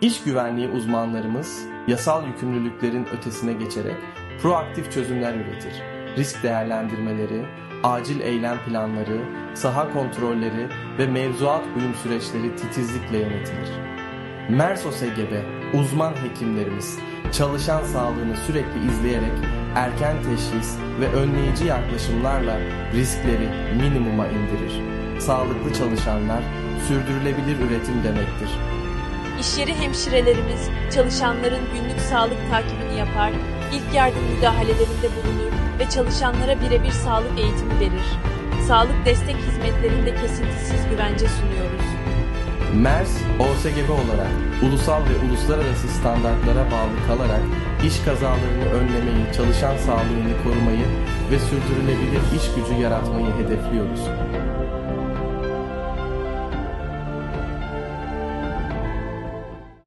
İş güvenliği uzmanlarımız yasal yükümlülüklerin ötesine geçerek proaktif çözümler üretir. Risk değerlendirmeleri, acil eylem planları, saha kontrolleri ve mevzuat uyum süreçleri titizlikle yönetilir. Merso SGB uzman hekimlerimiz çalışan sağlığını sürekli izleyerek erken teşhis ve önleyici yaklaşımlarla riskleri minimuma indirir. Sağlıklı çalışanlar sürdürülebilir üretim demektir. İş yeri hemşirelerimiz çalışanların günlük sağlık takibini yapar, ilk yardım müdahalelerinde bulunur ve çalışanlara birebir sağlık eğitimi verir. Sağlık destek hizmetlerinde kesintisiz güvence sunuyoruz. MERS, OSGB olarak ulusal ve uluslararası standartlara bağlı kalarak iş kazalarını önlemeyi, çalışan sağlığını korumayı ve sürdürülebilir iş gücü yaratmayı hedefliyoruz.